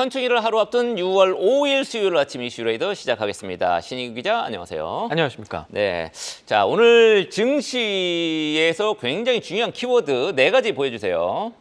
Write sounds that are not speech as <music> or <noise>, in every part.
현충일을 하루 앞둔 6월 5일 수요일 아침 이슈레이더 시작하겠습니다. 신희 기자 안녕하세요. 안녕하십니까. 네, 자 오늘 증시에서 굉장히 중요한 키워드 네 가지 보여주세요.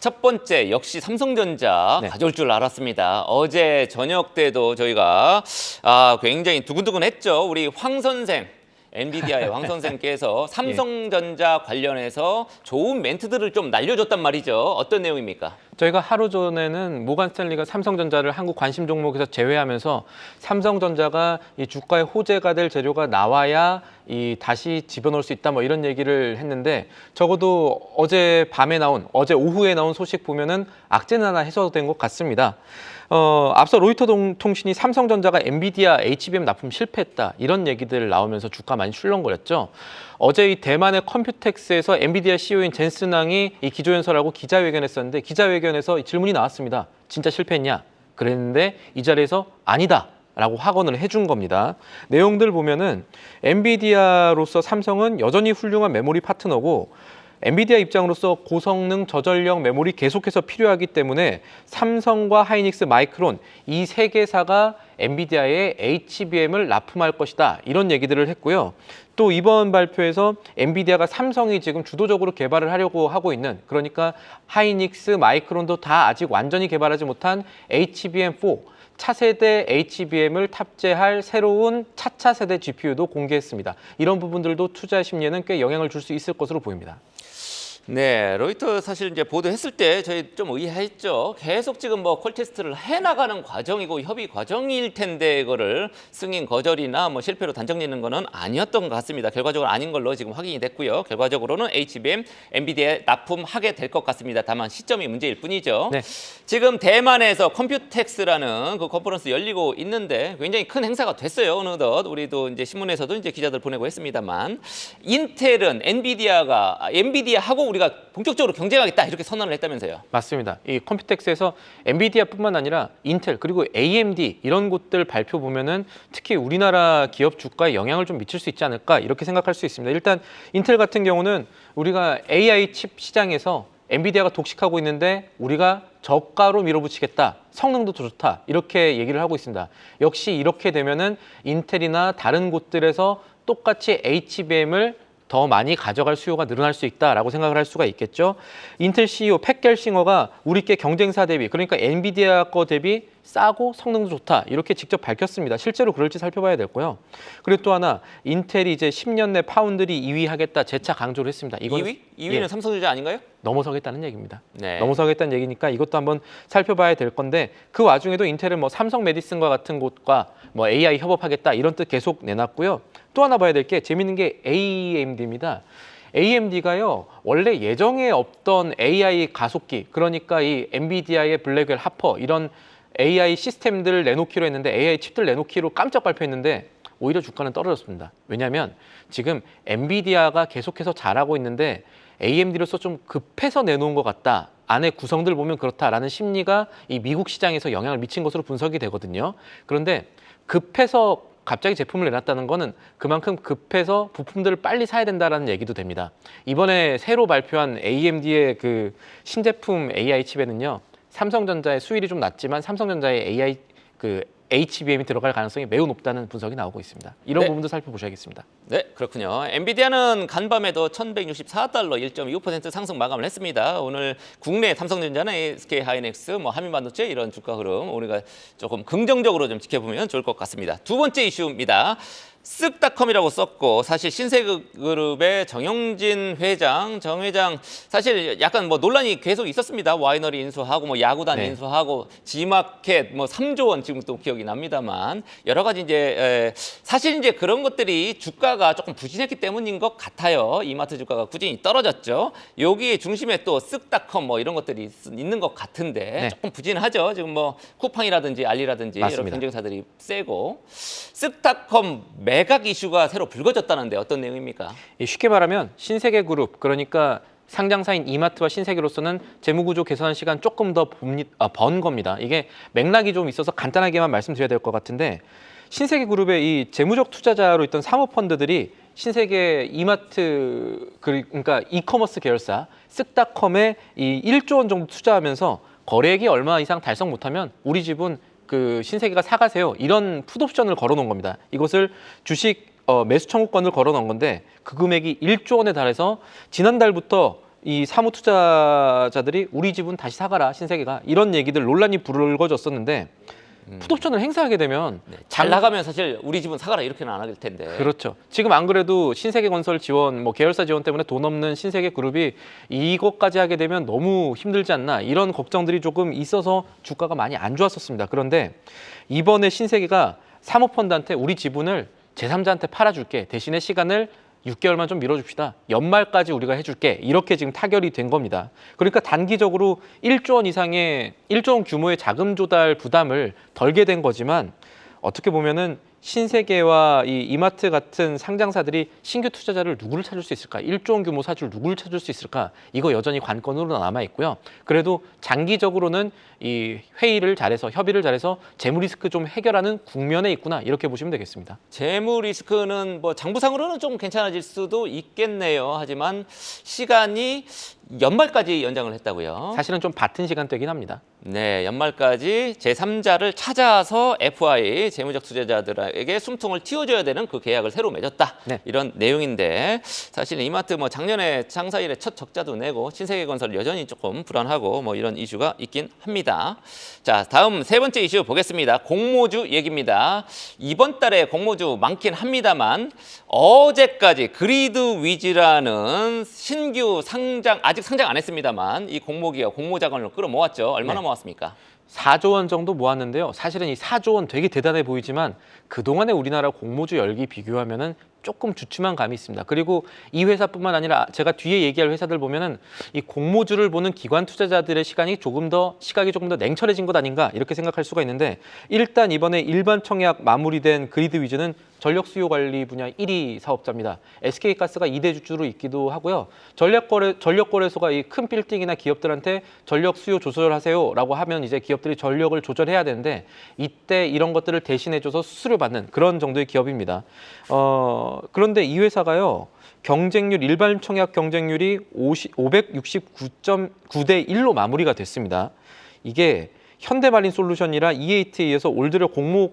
첫 번째 역시 삼성전자 네. 가져올 줄 알았습니다. 어제 저녁 때도 저희가 아, 굉장히 두근두근했죠. 우리 황 선생. 엔비디아의 황 선생께서 <laughs> 삼성전자 관련해서 좋은 멘트들을 좀 날려줬단 말이죠. 어떤 내용입니까? 저희가 하루 전에는 모간 스탠리가 삼성전자를 한국 관심 종목에서 제외하면서 삼성전자가 이 주가의 호재가 될 재료가 나와야 이 다시 집어넣을 수 있다 뭐 이런 얘기를 했는데 적어도 어제 밤에 나온 어제 오후에 나온 소식 보면은 악재는 하나 해소된 것 같습니다. 어, 앞서 로이터 동- 통신이 삼성전자가 엔비디아 HBM 납품 실패했다 이런 얘기들 나오면서 주가 많이 출렁거렸죠. 어제 이 대만의 컴퓨텍스에서 엔비디아 CEO인 젠슨왕이 이 기조연설하고 기자회견했었는데 기자회견 에서 이 질문이 나왔습니다. 진짜 실패했냐? 그랬는데 이 자리에서 아니다. 라고 확언을 해준 겁니다. 내용들 보면은 엔비디아로서 삼성은 여전히 훌륭한 메모리 파트너고 엔비디아 입장으로서 고성능 저전력 메모리 계속해서 필요하기 때문에 삼성과 하이닉스, 마이크론 이 세 개사가 엔비디아의 HBM을 납품할 것이다 이런 얘기들을 했고요. 또 이번 발표에서 엔비디아가 삼성이 지금 주도적으로 개발을 하려고 하고 있는 그러니까 하이닉스, 마이크론도 다 아직 완전히 개발하지 못한 HBM4 차세대 HBM을 탑재할 새로운 차차 세대 GPU도 공개했습니다. 이런 부분들도 투자 심리에는 꽤 영향을 줄 수 있을 것으로 보입니다. 네, 로이터 사실 이제 보도했을 때 저희 좀 의아했죠. 계속 지금 뭐 콜테스트를 해 나가는 과정이고 협의 과정일 텐데 이거를 승인 거절이나 뭐 실패로 단정짓는 거는 아니었던 것 같습니다. 결과적으로 아닌 걸로 지금 확인이 됐고요. 결과적으로는 HBM, 엔비디아에 납품하게 될 것 같습니다. 다만 시점이 문제일 뿐이죠. 네. 지금 대만에서 컴퓨텍스라는 그 컨퍼런스 열리고 있는데 굉장히 큰 행사가 됐어요. 어느덧 우리도 이제 신문에서도 이제 기자들 보내고 했습니다만 인텔은 엔비디아가 아, 엔비디아하고 우리 가 본격적으로 경쟁하겠다 이렇게 선언을 했다면서요. 맞습니다. 이 컴퓨텍스에서 엔비디아뿐만 아니라 인텔 그리고 AMD 이런 곳들 발표 보면은 특히 우리나라 기업 주가에 영향을 좀 미칠 수 있지 않을까 이렇게 생각할 수 있습니다. 일단 인텔 같은 경우는 우리가 AI 칩 시장에서 엔비디아가 독식하고 있는데 우리가 저가로 밀어붙이겠다. 성능도 더 좋다. 이렇게 얘기를 하고 있습니다. 역시 이렇게 되면은 인텔이나 다른 곳들에서 똑같이 HBM을 더 많이 가져갈 수요가 늘어날 수 있다라고 생각을 할 수가 있겠죠. 인텔 CEO 팻 갤싱어가 우리께 경쟁사 대비 그러니까 엔비디아 거 대비 싸고 성능도 좋다 이렇게 직접 밝혔습니다. 실제로 그럴지 살펴봐야 되고요. 그리고 또 하나 인텔이 이제 10년 내 파운드리 2위 하겠다 재차 강조를 했습니다. 이거는 2위? 2위는 예, 삼성전자 아닌가요? 넘어서겠다는 얘기입니다. 네. 넘어서겠다는 얘기니까 이것도 한번 살펴봐야 될 건데 그 와중에도 인텔은 뭐 삼성 메디슨과 같은 곳과 뭐 AI 협업하겠다 이런 뜻 계속 내놨고요. 또 하나 봐야 될 게 재밌는 게 AMD입니다. AMD가요 원래 예정에 없던 AI 가속기 그러니까 이 엔비디아의 블랙웰 하퍼 이런 AI 시스템들 내놓기로 했는데 AI 칩들 내놓기로 깜짝 발표했는데 오히려 주가는 떨어졌습니다. 왜냐하면 지금 엔비디아가 계속해서 잘하고 있는데 AMD로서 좀 급해서 내놓은 것 같다. 안에 구성들 보면 그렇다라는 심리가 이 미국 시장에서 영향을 미친 것으로 분석이 되거든요. 그런데 급해서 갑자기 제품을 내놨다는 거는 그만큼 급해서 부품들을 빨리 사야 된다라는 얘기도 됩니다. 이번에 새로 발표한 AMD의 그 신제품 AI 칩에는요. 삼성전자의 수율이 좀 낮지만 삼성전자의 AI 그 HBM이 들어갈 가능성이 매우 높다는 분석이 나오고 있습니다. 이런 네. 부분도 살펴보셔야겠습니다. 네, 그렇군요. 엔비디아는 간밤에도 1,164달러 1.25% 상승 마감을 했습니다. 오늘 국내 삼성전자나 SK 하이닉스, 뭐 한미반도체 이런 주가 흐름 우리가 조금 긍정적으로 좀 지켜보면 좋을 것 같습니다. 두 번째 이슈입니다. 쓱닷컴이라고 썼고 사실 신세그룹의 정영진 회장, 정 회장 사실 약간 뭐 논란이 계속 있었습니다. 와이너리 인수하고 뭐 야구단 네. 인수하고 지마켓 뭐 3조 원 지금 또 기억이 납니다만 여러 가지 이제 에, 사실 이제 그런 것들이 주가가 조금 부진했기 때문인 것 같아요. 이마트 주가가 꾸준히 떨어졌죠. 여기 중심에 또 쓱닷컴 뭐 이런 것들이 있- 있는 것 같은데 네. 조금 부진하죠. 지금 뭐 쿠팡이라든지 알리라든지 이런 맞습니다. 경쟁사들이 세고 쓱닷컴 매각 이슈가 새로 불거졌다는데 어떤 내용입니까? 이 쉽게 말하면 신세계 그룹 그러니까 상장사인 이마트와 신세계로서는 재무구조 개선한 시간 조금 더 봅니- 아, 번 겁니다. 이게 맥락이 좀 있어서 간단하게만 말씀드려야 될 것 같은데 신세계 그룹의 이 재무적 투자자로 있던 사모펀드들이 신세계 이마트 그러니까 이커머스 계열사 쓱닷컴에 이 1조 원 정도 투자하면서 거래액이 얼마 이상 달성 못하면 우리 집은 그 신세계가 사가세요. 이런 풋옵션을 걸어놓은 겁니다. 이것을 주식 어, 매수 청구권을 걸어놓은 건데 그 금액이 1조 원에 달해서 지난달부터 이 사무 투자자들이 우리 집은 다시 사가라 신세계가 이런 얘기들 논란이 불거졌었는데 풋옵션을 행사하게 되면 네, 잘 장- 나가면 사실 우리 집은 사가라 이렇게는 안 할 텐데. 그렇죠. 지금 안 그래도 신세계건설 지원, 뭐 계열사 지원 때문에 돈 없는 신세계 그룹이 이것까지 하게 되면 너무 힘들지 않나 이런 걱정들이 조금 있어서 주가가 많이 안 좋았었습니다. 그런데 이번에 신세계가 사모펀드한테 우리 지분을 제3자한테 팔아줄게 대신에 시간을 6개월만 좀 밀어줍시다. 연말까지 우리가 해줄게. 이렇게 지금 타결이 된 겁니다. 그러니까 단기적으로 1조 원 이상의 1조 원 규모의 자금 조달 부담을 덜게 된 거지만 어떻게 보면은 신세계와 이 이마트 같은 상장사들이 신규 투자자를 누구를 찾을 수 있을까? 1조 원 규모 사줄 누구를 찾을 수 있을까? 이거 여전히 관건으로 남아 있고요. 그래도 장기적으로는 이 회의를 잘해서 협의를 잘해서 재무 리스크 좀 해결하는 국면에 있구나 이렇게 보시면 되겠습니다. 재무 리스크는 뭐 장부상으로는 좀 괜찮아질 수도 있겠네요. 하지만 시간이 연말까지 연장을 했다고요. 사실은 좀 바튼 시간대긴 합니다. 네, 연말까지 제3자를 찾아서 FI 재무적 투자자들에게 숨통을 틔워줘야 되는 그 계약을 새로 맺었다. 네. 이런 내용인데 사실 이마트 뭐 작년에 장사일에 첫 적자도 내고 신세계건설 여전히 조금 불안하고 뭐 이런 이슈가 있긴 합니다. 자, 다음 세 번째 이슈 보겠습니다. 공모주 얘기입니다. 이번 달에 공모주 많긴 합니다만 어제까지 그리드 위즈라는 신규 상장 아직 상장 안 했습니다만 이 공모기업 공모 자금을 끌어모았죠. 얼마나 네. 모았습니까? 4조 원 정도 모았는데요. 사실은 이 4조 원 되게 대단해 보이지만 그동안의 우리나라 공모주 열기 비교하면 은 조금 주춤한 감이 있습니다. 그리고 이 회사뿐만 아니라 제가 뒤에 얘기할 회사들 보면은 이 공모주를 보는 기관 투자자들의 시간이 조금 더 시각이 조금 더 냉철해진 것 아닌가 이렇게 생각할 수가 있는데 일단 이번에 일반 청약 마무리된 그리드 위즈는 전력 수요 관리 분야 1위 사업자입니다. SK 가스가 2대 주주로 있기도 하고요. 전력 거래 전력 거래소가 이 큰 빌딩이나 기업들한테 전력 수요 조절하세요라고 하면 이제 기업들이 전력을 조절해야 되는데 이때 이런 것들을 대신해 줘서 수수료 받는 그런 정도의 기업입니다. 어, 그런데 이 회사가요. 경쟁률 일반 청약 경쟁률이 50, 569.9대 1로 마무리가 됐습니다. 이게 현대마린 솔루션이라 EAT에 의해서 올 들어 공모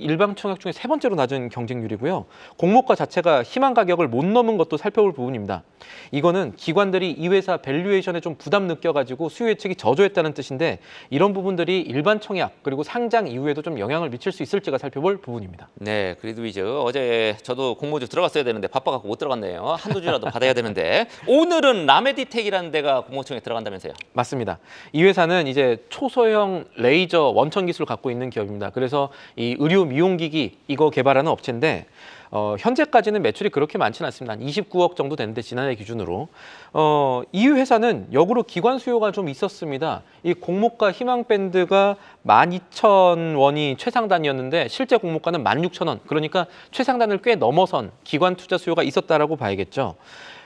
일반 청약 중에 세 번째로 낮은 경쟁률이고요. 공모가 자체가 희망 가격을 못 넘은 것도 살펴볼 부분입니다. 이거는 기관들이 이 회사 밸류에이션에 좀 부담 느껴가지고 수요 예측이 저조했다는 뜻인데 이런 부분들이 일반 청약 그리고 상장 이후에도 좀 영향을 미칠 수 있을지가 살펴볼 부분입니다. 네, 그리드 위즈 어제 저도 공모주 들어갔어야 되는데 바빠갖고 못 들어갔네요. 한두 주라도 받아야 되는데 <laughs> 오늘은 라메디텍이라는 데가 공모청에 들어간다면서요? 맞습니다. 이 회사는 이제 초소형 레이저 원천 기술을 갖고 있는 기업입니다. 그래서 이 의료 미용기기 이거 개발하는 업체인데 어, 현재까지는 매출이 그렇게 많지는 않습니다. 한 29억 정도 되는데 지난해 기준으로 어, 이 회사는 역으로 기관 수요가 좀 있었습니다. 이 공모가 희망 밴드가 12,000원이 최상단이었는데 실제 공모가는 16,000원. 그러니까 최상단을 꽤 넘어선 기관 투자 수요가 있었다라고 봐야겠죠.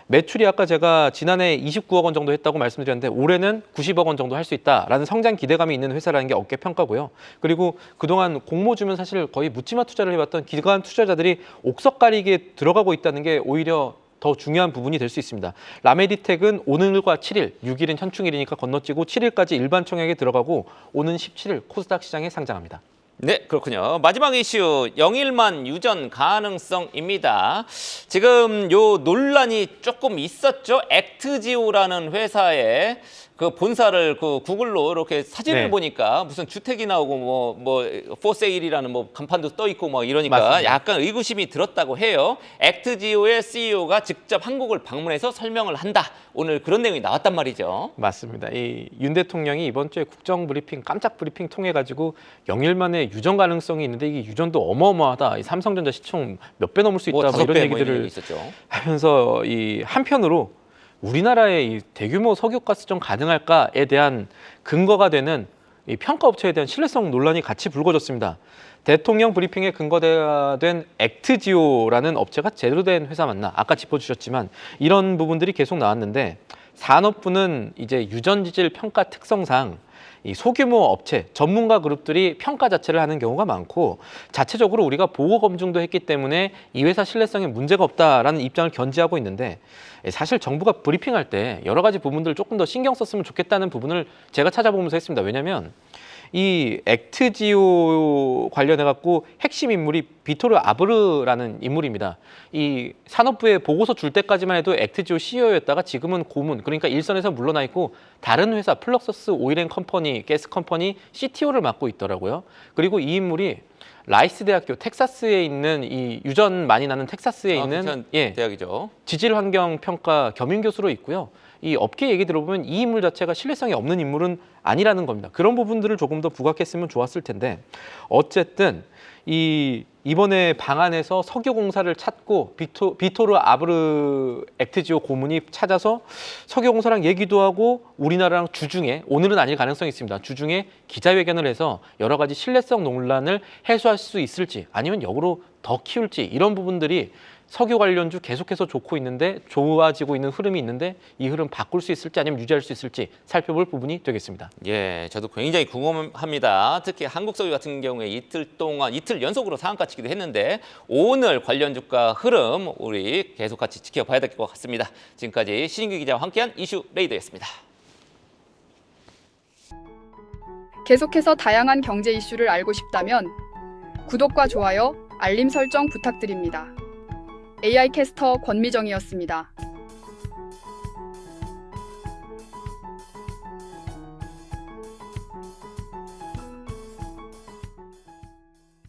매출이 아까 제가 지난해 29억 원 정도 했다고 말씀드렸는데 올해는 90억 원 정도 할 수 있다라는 성장 기대감이 있는 회사라는 게 어깨 평가고요. 그리고 그동안 공모 주면 사실 거의 묻지마 투자를 해봤던 기관 투자자들이 옥석 가리기에 들어가고 있다는 게 오히려 더 중요한 부분이 될 수 있습니다. 라메디텍은 오늘과 7일, 6일은 현충일이니까 건너뛰고 7일까지 일반 청약에 들어가고 오는 17일 코스닥 시장에 상장합니다. 네, 그렇군요. 마지막 이슈 영일만 유전 가능성입니다. 지금 요 논란이 조금 있었죠. 액트지오라는 회사에 그 본사를 그 구글로 이렇게 사진을 네. 보니까 무슨 주택이 나오고 뭐 뭐 포세일이라는 뭐 간판도 떠 있고 뭐 이러니까 맞습니다. 약간 의구심이 들었다고 해요. 액트지오의 CEO가 직접 한국을 방문해서 설명을 한다. 오늘 그런 내용이 나왔단 말이죠. 맞습니다. 이 윤 대통령이 이번 주에 국정 브리핑 깜짝 브리핑 통해 가지고 영일만의 유전 가능성이 있는데 이게 유전도 어마어마하다. 이 삼성전자 시총 몇 배 넘을 수 있다. 뭐 뭐 이런 배뭐 얘기들을 얘기 있었죠. 하면서 이 한편으로 우리나라의 이 대규모 석유가스전 가능할까에 대한 근거가 되는 이 평가 업체에 대한 신뢰성 논란이 같이 불거졌습니다. 대통령 브리핑에 근거된 액트지오라는 업체가 제대로 된 회사 맞나? 아까 짚어주셨지만 이런 부분들이 계속 나왔는데 산업부는 이제 유전지질 평가 특성상 이 소규모 업체, 전문가 그룹들이 평가 자체를 하는 경우가 많고 자체적으로 우리가 보고 검증도 했기 때문에 이 회사 신뢰성에 문제가 없다라는 입장을 견지하고 있는데 사실 정부가 브리핑할 때 여러 가지 부분들을 조금 더 신경 썼으면 좋겠다는 부분을 제가 찾아보면서 했습니다. 왜냐하면 이 액트지오 관련해 갖고 핵심 인물이 비토르 아브르라는 인물입니다. 이 산업부에 보고서 줄 때까지만 해도 액트지오 CEO였다가 지금은 고문 그러니까 일선에서 물러나 있고 다른 회사 플럭서스 오일앤 컴퍼니 가스 컴퍼니 CTO를 맡고 있더라고요. 그리고 이 인물이 라이스 대학교 텍사스에 있는 이 유전 많이 나는 텍사스에 아, 있는 예 대학이죠. 지질 환경 평가 겸임 교수로 있고요. 이 업계 얘기 들어보면 이 인물 자체가 신뢰성이 없는 인물은 아니라는 겁니다. 그런 부분들을 조금 더 부각했으면 좋았을 텐데 어쨌든 이 이번에 방안에서 석유공사를 찾고 비토, 비토르 아브르 액트지오 고문이 찾아서 석유공사랑 얘기도 하고 우리나라랑 주중에 오늘은 아닐 가능성이 있습니다. 주중에 기자회견을 해서 여러 가지 신뢰성 논란을 해소할 수 있을지 아니면 역으로 더 키울지 이런 부분들이 석유 관련주 계속해서 좋고 있는데 좋아지고 있는 흐름이 있는데 이 흐름 바꿀 수 있을지 아니면 유지할 수 있을지 살펴볼 부분이 되겠습니다. 예, 저도 굉장히 궁금합니다. 특히 한국석유 같은 경우에 이틀 동안 이틀 연속으로 상한가 치기도 했는데 오늘 관련 주가 흐름 우리 계속 같이 지켜봐야 될 것 같습니다. 지금까지 신인규 기자와 함께한 이슈 레이더였습니다. 계속해서 다양한 경제 이슈를 알고 싶다면 구독과 좋아요, 알림 설정 부탁드립니다. AI 캐스터 권미정이었습니다.